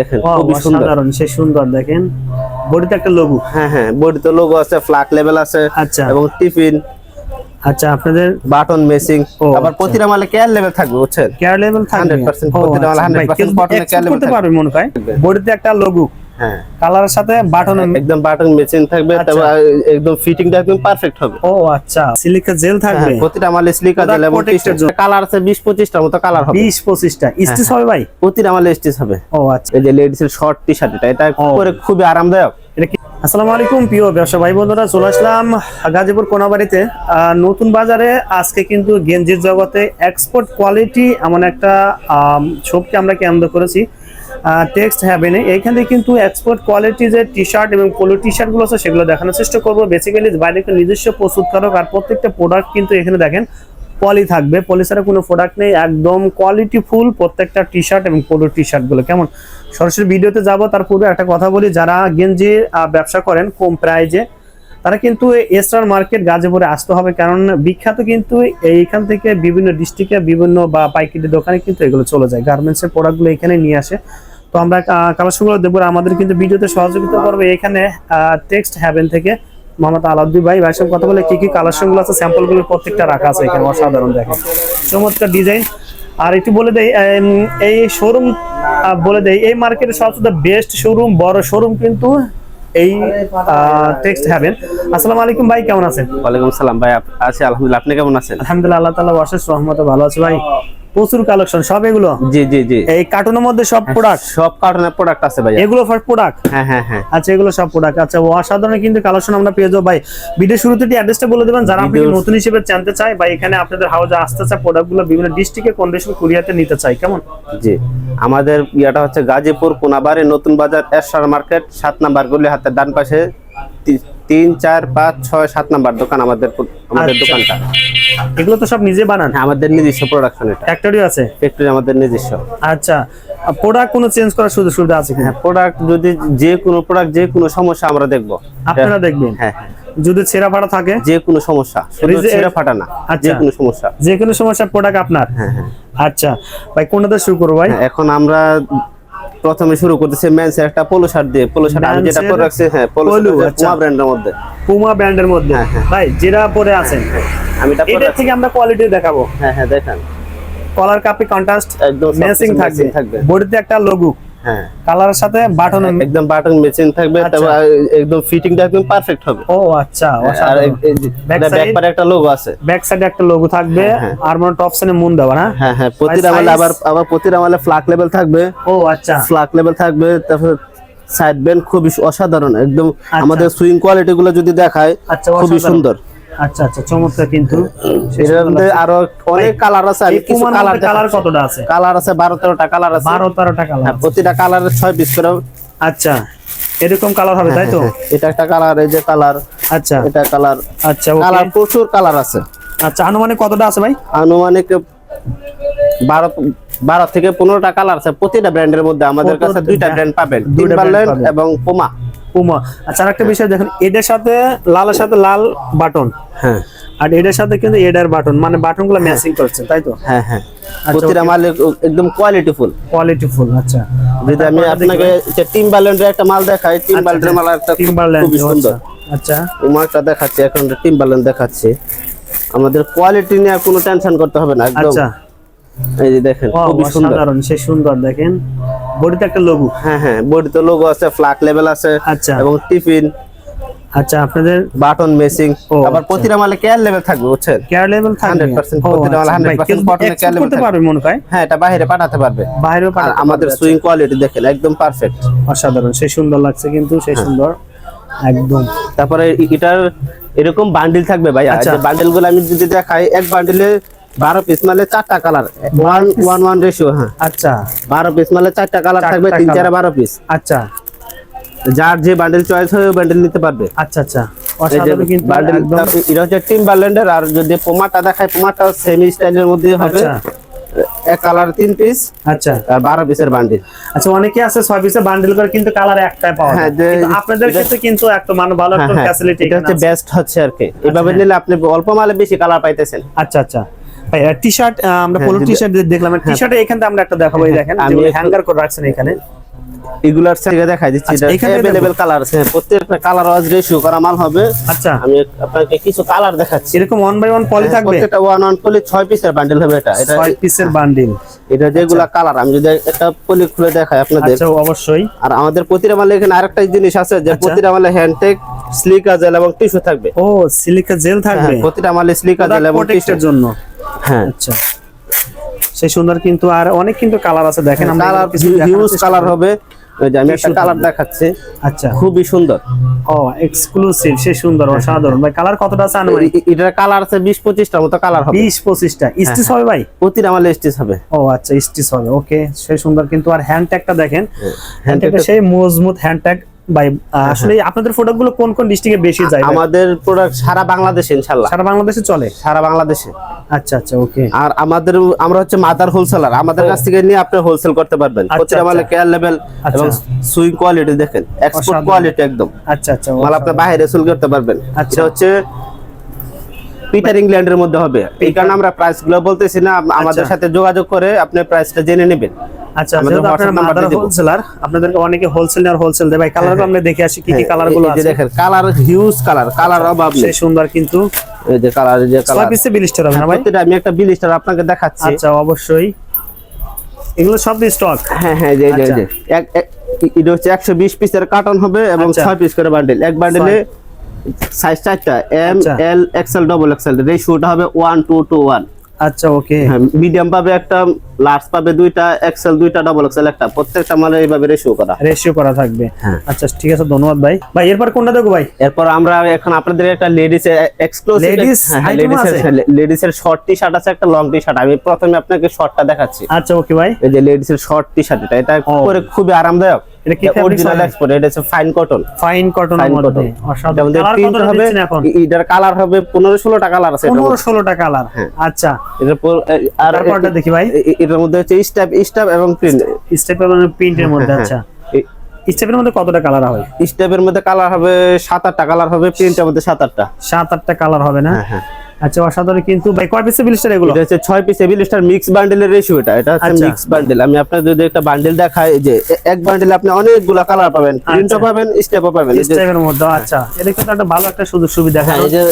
দেখেন খুবই সুন্দর। অসাধারণ সে সুন্দর দেখেন। বডিতে একটা লোগো হ্যাঁ হ্যাঁ বডিতে লোগো আছে ফ্ল্যাগ লেভেল আছে আচ্ছা। এবং টিফিন আচ্ছা আপনাদের? বাটন মেসিং আবার আচ্ছা। প্রতিটা মালে কেয়ার লেভেল থাকবে বুঝছেন? কেয়ার লেভেল থাকবে। 100% প্রতিটা মাল আচ্ছা, 100% কেউ button এ export care level করতে থাকবে। পারবে মনে হয়। বডিতে একটা লোগো হ্যাঁ। কালারের সাথে বাটন একদম বাটন মেশিন থাকবে আচ্ছা। তারপর একদম ফিটিংটা একদম পারফেক্ট হবে। ও আচ্ছা। সিলিকা জেল থাকবে? হ্যাঁ, প্রতিটা মালে Product দিলে এবং। কালার আছে 20 25টার মতো কালার হবে। বিশ পঁচিশটা। স্টিচ হ্যাঁ, হবে ভাই? প্রতিটা মালে স্টিচ হবে। ও আচ্ছা। এই যে লেডিস এর শর্ট টি শার্ট এটা এটা পরে খুবই আরামদায়ক। এটা আসসালামু আলাইকুম প্রিয় ব্যবসা ভাই বন্ধুরা চলে আসলাম গাজীপুর কোনাবাড়িতে। নতুন বাজারে আজকে কিন্তু গেঞ্জির জগতে এক্সপোর্ট কোয়ালিটি এমন একটা শপকে আমরা কেন্দ্র করেছি। টেক্সট হ্যাভেনে এইখান থেকে কিন্তু এক্সপোর্ট কোয়ালিটি যে টি শার্ট এবং পোলো টি শার্টগুলো আছে, সেগুলো দেখানোর চেষ্টা করব। বেসিক্যালি বাইরে একটা নিজস্ব প্রস্তুতকারক আর প্রত্যেকটা প্রোডাক্ট কিন্তু এখানে দেখেন পলি থাকবে। পলি ছাড়া কোনো প্রোডাক্ট নেই। একদম কোয়ালিটি ফুল প্রত্যেকটা টি শার্ট এবং পোলো টি শার্টগুলো কেমন? সরাসরি ভিডিওতে যাব। তার পূর্বে একটা কথা বলি। যারা গেঞ্জি ব্যবসা করেন কম প্রাইজে, তারা কিন্তু এসআর মার্কেট গাজীপুরে আসতে হবে। কারণ বিখ্যাত কিন্তু এইখান থেকে বিভিন্ন ডিস্ট্রিক্টে বিভিন্ন বা পাইকারি দোকানে কিন্তু এগুলো চলে যায়। গার্মেন্টসের প্রোডাক্টগুলো এখানে নিয়ে আসে। তো আমরা কালেকশনগুলো দেখব আর আমাদের কিন্তু ভিডিওতে সহযোগিতা করবে এখানে টেক্সট হ্যাভেন থেকে মোহাম্মদ আলাউদ্দিন ভাই। ভাইয়ের সঙ্গে কথা বলে কি কি কালেকশনগুলো আছে স্যাম্পলগুলো প্রত্যেকটা রাখা আছে এখানে অসাধারণ দেখেন। চমৎকার ডিজাইন আর একটু বলে দেই এই শোরুম বলে দেই এই মার্কেটের সবচেয়ে বেস্ট শোরুম বড় শোরুম কিন্তু এই টেক্সট হ্যাভেন আসসালামু আলাইকুম ভাই কেমন আছেন? ওয়ালাইকুম সালাম ভাই আছি আলহামদুলিল্লাহ আপনি কেমন আছেন? আলহামদুলিল্লাহ আল্লাহ তাআলা অশেষ রহমতে ভালো আছে ভাই। প্রচুর কালেকশন সব এগুলো? জি জি জি। এই কার্টুনের মধ্যে সব প্রোডাক্ট সব কার্টুনের প্রোডাক্ট আছে ভাই এগুলো ফার্স্ট প্রোডাক্ট হ্যাঁ হ্যাঁ হ্যাঁ। আচ্ছা এগুলো সব প্রোডাক্ট আচ্ছা অসাধারণ কিন্তু কালেকশন আমরা পেয়ে যাব। ভাই ভিডিও শুরুতে কি অ্যাড্রেসটা বলে দেবেন। যারা আপনি নতুন হিসেবে জানতে চায় বা এখানে আপনাদের হাউজে আসতে চায় প্রোডাক্টগুলো বিভিন্ন ডিস্ট্রিক্টে কন্ডিশন কুরিয়াতে নিতে চাই কেমন? জি। আমাদের ইয়াটা হচ্ছে গাজীপুর কোনাবাড়ি নতুন বাজার এরশার মার্কেট সাত নাম্বার গলি হাতের ডান পাশে তিন চার পাঁচ ছয় সাত নাম্বার দোকান আমাদের আমাদের আচ্ছা। দোকানটা। এগুলো তো সব নিজে বানান? হ্যাঁ, আমাদের নিজস্ব প্রোডাকশন এটা। ফ্যাক্টরি আছে? ফ্যাক্টরি আমাদের নিজস্ব। আচ্ছা। প্রোডাক্ট কোনো চেঞ্জ করার সুযোগ সুবিধা আছে কিনা? হ্যাঁ প্রোডাক্ট যদি যে কোনো প্রোডাক্ট যে কোনো সমস্যা আমরা দেখব। আপনারা দেখবেন? হ্যাঁ হ্যাঁ। যদি ছেঁড়া ফাড়া থাকে? যে কোনো সমস্যা ছেঁড়া ফাটা না আচ্ছা। যে কোনো সমস্যা। যে কোনো সমস্যা প্রোডাক্ট আপনার? হ্যাঁ হ্যাঁ। আচ্ছা। ভাই কোনটা শুরু করব ভাই? হ্যাঁ, এখন আমরা প্রথমে শুরু করতেছে মেন্সের একটা পোলো শার্ট দিয়ে। পোলো শার্ট আমি যেটা পরে রাখছি হ্যাঁ পোলো। পুমা ব্র্যান্ডের মধ্যে। পুমা ব্র্যান্ডের মধ্যে। হ্যাঁ, হ্যাঁ। ভাই যেটা পরে আছেন। আমি এটা পরে থেকে আমরা কোয়ালিটি দেখাবো। হ্যাঁ হ্যাঁ দেখেন। কলার কাপে কন্ট্রাস্ট একদম ম্যাচিং থাকবে। থাকবে। বডিতে একটা লোগো হ্যাঁ। কালারের সাথে বাটন একদম বাটন মেচিং থাকবে আচ্ছা। তারপর একদম ফিটিংটা একদম পারফেক্ট হবে। ও আচ্ছা আর Back side? ব্যাকপারে একটা লোগো আছে। ব্যাক সাইডে একটা লোগো থাকবে হ্যাঁ, হ্যাঁ। আর মানে টপ সাইডে মুন দেওয়া না? হ্যাঁ হ্যাঁ প্রতিটা? মালে আবার আবার প্রতিটা মালে ফ্লাক লেভেল থাকবে। ও আচ্ছা। ফ্লাক লেভেল থাকবে তারপর সাইড বেন্ড খুবই অসাধারণ একদম আমাদের সুইং কোয়ালিটি গুলো যদি দেখায় আচ্ছা, খুবই সুন্দর। আচ্ছা আচ্ছা চমৎকার কিন্তু। মধ্যে আরও অনেক কালার আছে কিছু কালার কালার কতটা আছে? কালার আছে বারো তেরোটা কালার আছে। বারো তেরোটা কালার হ্যাঁ, প্রতিটা পিস করে। আচ্ছা এরকম কালার হবে তাই তো? এটা একটা কালার এই যে কালার আচ্ছা। এটা কালার আচ্ছা কালার প্রচুর কালার আছে। আচ্ছা আনুমানিক কতটা আছে ভাই? আনুমানিক বারো বারো থেকে পনেরোটা কালার আছে প্রতিটা ব্র্যান্ডের মধ্যে। আমাদের কাছে দুইটা ব্র্যান্ড পাবেন টিম্বারল্যান্ড পাবেন। এবং পোমা পুমা আচ্ছা আরেকটা বিষয় দেখেন এটার সাথে লালের সাথে লাল বাটন। হ্যাঁ। আর এটার সাথে কিন্তু এটার বাটন মানে বাটনগুলো ম্যাচিং করছে তাই তো? হ্যাঁ হ্যাঁ। আচ্ছা, প্রতিটা মাল একদম কোয়ালিটি ফুল কোয়ালিটি ফুল আচ্ছা। যদি আমি আপনাকে টিম্বারল্যান্ডের একটা মাল দেখাই টিম টিম্বারল্যান্ডের মাল একটা খুব- টিম্বারল্যান্ড খুবই সুন্দর। আচ্ছা উমারটা দেখাচ্ছি এখন টিম টিম্বারল্যান্ড দেখাচ্ছি। আমাদের কোয়ালিটি নিয়ে কোনো টেনশন করতে হবে না একদম। আচ্ছা। এই যে দেখেন ও খুবই সুন্দর। অসাধারণ সে সুন্দর দেখেন। বডিতে একটা লোগো হ্যাঁ হ্যাঁ বডিতে লোগো আছে ফ্লাক লেভেল আছে আচ্ছা। এবং টিফিন আচ্ছা আপনাদের? বাটন মেসিং আবার আচ্ছা। প্রতিটা মালে কেয়ার লেভেল থাকবে বুঝছেন? কেয়ার লেভেল থাকবে। 100% প্রতিটা মাল আচ্ছা, 100% কেউ bottom এ export care level করতে পারবে মনে হয়? হ্যাঁ এটা বাইরে পাঠাতে পারবে। পাঠাতে আমাদের সুইং কোয়ালিটি দেখেন একদম পারফেক্ট আচ্ছা। অসাধারণ সে সুন্দর লাগছে কিন্তু সে হ্যাঁ। সুন্দর একদম। তারপরে এটার এরকম বান্ডিল থাকবে ভাই। আচ্ছা। বান্ডিলগুলো আমি যদি দেখাই এক বান্ডিলে বারো পিস মালে চারটা colour one one one ratio হ্যাঁ। আচ্ছা। বারো পিস মালে চারটা কালার থাকবে তিন। চারে বারো পিস আচ্ছা। যার যে বান্ডিল চয়েস হবে বান্ডিল নিতে পারবে। আচ্ছা আচ্ছা। অসাধারণ কিন্তু বান্ডিল এটা হচ্ছে টিম্বারল্যান্ডের আর যদি পোমাটা দেখায় পোমাটা সেমি স্টাইলের মধ্যে হবে। আচ্ছা। এক কালার তিন পিস আচ্ছা। আর বারো পিসের বান্ডিল আচ্ছা অনেকে আছে ছয় পিসে বান্ডেল করে কিন্তু কালার একটাই পাওয়া হ্যাঁ, যায় কিন্তু আপনাদের ক্ষেত্রে কিন্তু একটা মানে ভালো একটা হ্যাঁ, হ্যাঁ, ফ্যাসিলিটি এটা হচ্ছে বেস্ট হচ্ছে আর কি। এভাবে নিলে আপনি অল্প মালে বেশি কালার পাইতেছেন। আচ্ছা আচ্ছা। ভাই টি শার্ট আমরা হ্যাঁ, পোলো টি শার্ট দেখলাম। টি শার্টে এখান আমরা একটা দেখাবো এই দেখেন আমি হ্যাঙ্গার করে রাখছেন এখানে। এগুলার দেখাই দিচ্ছি আচ্ছা, এটা দেখব। কালার আছে হ্যাঁ, প্রত্যেকটা কালার ওয়াজ রেশিও করা মাল হবে। আচ্ছা। আমি আপনাকে কিছু কালার দেখাচ্ছি। এরকম ওয়ান বাই ওয়ান পলি থাকবে? প্রত্যেকটা ওয়ান ওয়ান পলি ছয় পিসের বান্ডেল হবে এটা। এটা ছয় পিসের বান্ডিল এটা যেগুলা কালার আমি যদি একটা পলি খুলে দেখাই আপনাদের। আচ্ছা অবশ্যই। আর আমাদের প্রতিটা মালে এখানে আরেকটা জিনিস আছে যে আচ্ছা। প্রতিটা মালে হ্যান্ডটেক স্লিকা জেল এবং টিস্যু থাকবে। ও সিলিকা জেল থাকবে। হ্যাঁ, প্রতিটা মালে স্লিকা জেল এবং টিস্যু প্রোটেক্টের জন্য। হ্যাঁ। আচ্ছা। সেই সুন্দর কিন্তু আর অনেক কিন্তু কালার আছে দেখেন আমরা কালার হিউজ কালার হবে। আমি একটা কালার দেখাচ্ছি। আচ্ছা। খুবই সুন্দর। ও এক্সক্লুসিভ সে সুন্দর অসাধারণ। ভাই কালার কতটা আছে আনুমানিক? এটার কালার আছে বিশ পঁচিশটার মতো কালার হবে। বিশ পঁচিশটা। স্টিচ হ্যাঁ, হবে ভাই? প্রতিটা মালে স্টিচ হবে। ও আচ্ছা স্টিচ হবে। ওকে সেই সুন্দর কিন্তু। আর হ্যান্ড ট্যাগটা দেখেন। হ্যান্ড ট্যাগটা সেই মজবুত হ্যান্ড ট্যাগ ভাই আসলে আপনাদের প্রোডাক্টগুলো কোন কোন ডিস্ট্রিক্টে বেশি যায়? আমাদের প্রোডাক্ট সারা বাংলাদেশে ইনশাআল্লাহ। সারা বাংলাদেশে চলে? সারা বাংলাদেশে। আচ্ছা আচ্ছা ওকে আর আমাদের আমরা হচ্ছে মাদার হোলসেলার আমাদের কাছ থেকে নিয়ে আপনি হোলসেল করতে পারবেন। আচ্ছা, প্রতিটা মালে। Care level. এবং সুইং কোয়ালিটি দেখেন। এক্সপোর্ট কোয়ালিটি একদম। আচ্ছা আচ্ছা মাল আপনি বাইরে সেল করতে পারবেন। আচ্ছা। হচ্ছে পিটার ইংল্যান্ডের মধ্যে হবে। এই কারণে আমরা প্রাইসগুলো বলতেছি না আমাদের আচ্ছা। সাথে যোগাযোগ করে আপনি প্রাইসটা জেনে নেবেন। আচ্ছা আপনারা WhatsApp number মাদার দিয়ে দেবো। হোলসেলার আপনাদেরকে অনেকে হোলসেল আর হোলসেল দেয়। ভাই কালার আমরা দেখে আসি কি কি কালারগুলো হ্যাঁ, এই যে আছে। দেখেন কালার হিউজ কালার কালার অভাব নেই। সুন্দর কিন্তু। এই যে কালার যে কালার পিসে বিলিস্টার হবে না ভাই? প্রতিটা আমি একটা বিলিস্টার আপনাকে দেখাচ্ছি। আচ্ছা অবশ্যই। এগুলো সব স্টক হ্যাঁ হ্যাঁ যে যে আচ্ছা। এক এক- এটা হচ্ছে একশো বিশ পিসের কার্টন হবে এবং আচ্ছা। ছয় পিস করে বান্ডেল এক বান্ডেলে সাইজ চারটা M. L XL double XL রেশিওটা হবে ওয়ান টু টু ওয়ান আচ্ছা ওকে হ্যাঁ মিডিয়াম পাবে একটা লার্জ পাবে দুইটা এক্সেল দুইটা ডবল এক্সেল একটা। প্রত্যেকটা মালে এইভাবে রেশিও করা। রেশিও করা থাকবে। হ্যাঁ। আচ্ছা ঠিক আছে ধন্যবাদ ভাই। ভাই এরপর কোনটা দেখো ভাই? এরপর আমরা এখন আপনাদের একটা লেডিস এক্সক্লুসিভ item আছে? লেডিস এর শর্ট টি শার্ট আছে একটা লং টি শার্ট আমি প্রথমে আপনাকে শর্টটা দেখাচ্ছি। আচ্ছা ওকে ভাই। এই যে লেডিস এর শর্ট টি শার্ট এটা এটা খুবই আরামদায়ক। এটা কি অরিজিনাল হবে? এক্সপোর্ট এটা হচ্ছে ফাইন কটন ফাইন কটনের ফাইন কটন অসাধারণ কালার হবে দিচ্ছেন এখন? এ- এটার কালার হবে পনেরো ষোলোটা কালার আছে এটার পনেরো মধ্যে। ষোলোটা কালার আচ্ছা। এটার পর- আর তারপরটা দেখি ভাই। এটার মধ্যে হচ্ছে এবং প্রিন্ট প্রিন্টের মধ্যে আচ্ছা। স্টেপের মধ্যে কতটা কালার হয়? মধ্যে কালার হবে সাত আটটা কালার হবে প্রিন্টের মধ্যে সাত আটটা। সাত আটটা কালার হবে না? হ্যাঁ, হ্যাঁ। আচ্ছা অসাধারণ কিন্তু। ভাই কয় পিসের বিলিস্টার এগুলো? এটা হচ্ছে ছয় পিস এবিল মিক্স বান্ডেলের রেশিও এটা। এটা হচ্ছে আচ্ছা। মিক্স বান্ডেল আমি যদি একটা বান্ডেল দেখাই যে এক বান্ডেলে আপনি অনেকগুলা কালার পাবেন। প্রিন্টও আচ্ছা। পাবেন স্টেপও পাবেন। স্টেপের মধ্যে আচ্ছা। এটা কিন্তু একটা ভালো একটা সুযোগ সুবিধা। হ্যাঁ, এই যে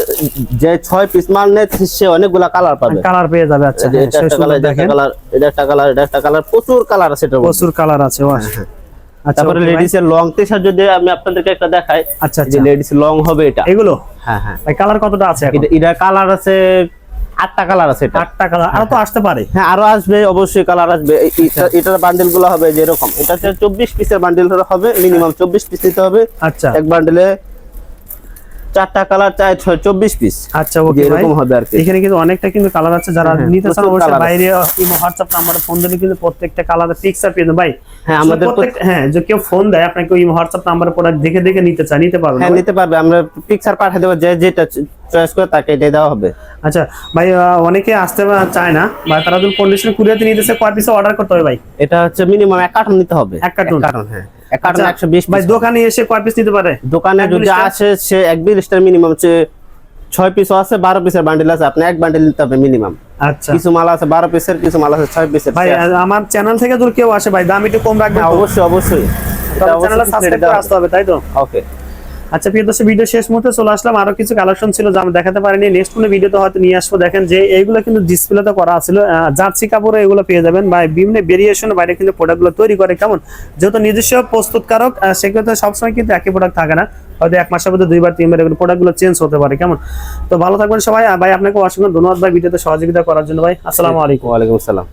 যে ছয় পিস মাল নেয় সে অনেকগুলা কালার পাবে। কালার পেয়ে যাবে আচ্ছা। হ্যাঁ, এটা একটা কালার এটা কালার এটা একটা কালার এটা একটা কালার প্রচুর কালার আছে মধ্যে। প্রচুর কালার আছে ওয়াশ। আচ্ছা তারপরে লেডিস এর লং টি শার্ট যদি আমি আপনাদেরকে একটা দেখাই আচ্ছা যে আচ্ছা। লেডিস লং হবে এটা। এগুলো? হ্যাঁ হ্যাঁ। কালার কতটা আছে এটা কালার আছে আটটা কালার আছে এটা। আটটা কালার আরও তো আসতে পারে। হ্যাঁ আরও আসবে অবশ্যই কালার আসবে। এটা- এটার বান্ডেলগুলো হবে যেরকম। এটা চব্বিশ পিসের বান্ডেল হবে মিনিমাম চব্বিশ পিস নিতে হবে। আচ্ছা। এক বান্ডেলে চারটা কালার চাই চব্বিশ পিস আচ্ছা ওকে এরকম হবে আর এখানে কিন্তু অনেকটা কিন্তু কালার আছে যারা হ্যাঁ, নিতে চান অবশ্যই বাইরে ইমো হোয়াটসঅ্যাপ নাম্বারে ফোন দিলে কিন্তু প্রত্যেকটা কালারের পিকচার পেয়ে ভাই হ্যাঁ, আমাদের প্রত্যেক- হ্যাঁ যে কেউ ফোন দেয় আপনাকে ইমো হোয়াটসঅ্যাপ নাম্বারে প্রোডাক্ট দেখে দেখে নিতে চান নিতে পারবেন হ্যাঁ নিতে পারবে। আমরা পিকচার পাঠিয়ে দেবো যে যেটা চয়েস করে তাকে এটাই দেওয়া হবে। আচ্ছা ভাই অনেকে আসতে চায় না বা তারা যদি কন্ডিশন কুরিয়াতে নিতেছে কয় পিসে অর্ডার করতে হবে ভাই? এটা হচ্ছে মিনিমাম এক কার্টন নিতে হবে। এক কার্টুন? কার্টন হ্যাঁ। আচ্ছা, দোকানে এসে কয় পিস নিতে পারে? দোকানে যদি আসে সে এক বিলিস্টার মিনিমাম হচ্ছে ছয় পিসও আছে বারো পিসের বান্ডিল আছে আপনি এক বান্ডিল নিতে হবে মিনিমাম আচ্ছা। কিছু মাল আছে বারো পিসের কিছু মাল আছে ছয় পিসের ভাই আমার চ্যানেল থেকে যদি কেউ আসে ভাই দাম একটু কম রাখবেন হ্যাঁ অবশ্যই অবশ্যই। চ্যানেলে সাবস্ক্রাইব করে আসতে হবে তাই তো? ওকে আচ্ছা প্রিয় দর্শক ভিডিও শেষ মুহূর্তে চলে আসলাম। আরও কিছু কালেকশন ছিল যা আমি দেখাতে পারিনি। নেক্সট কোনো ভিডিওতে হয়তো নিয়ে আসব। দেখেন যে এইগুলো কিন্তু ডিসপ্লেতে করা ছিল জার্সি কাপড়ে এগুলো পেয়ে যাবেন। বা বিভিন্ন ভেরিয়েশন বাইরে কিন্তু প্রোডাক্টগুলো তৈরি করে। কেমন? যেহেতু নিজস্ব প্রস্তুতকারক সেক্ষেত্রে সবসময় কিন্তু একই প্রোডাক্ট থাকে না। হয়তো এক মাসের মধ্যে দুইবার, তিনবার এগুলো প্রোডাক্টগুলো চেঞ্জ হতে পারে। কেমন? তো ভালো থাকবেন সবাই। ভাই, আপনাকে অসংখ্য ধন্যবাদ। ভাই ভিডিওতে সহযোগিতা করার জন্য ভাই। আসসালামু আলাইকুম। ওয়ালাইকুম আসসালাম।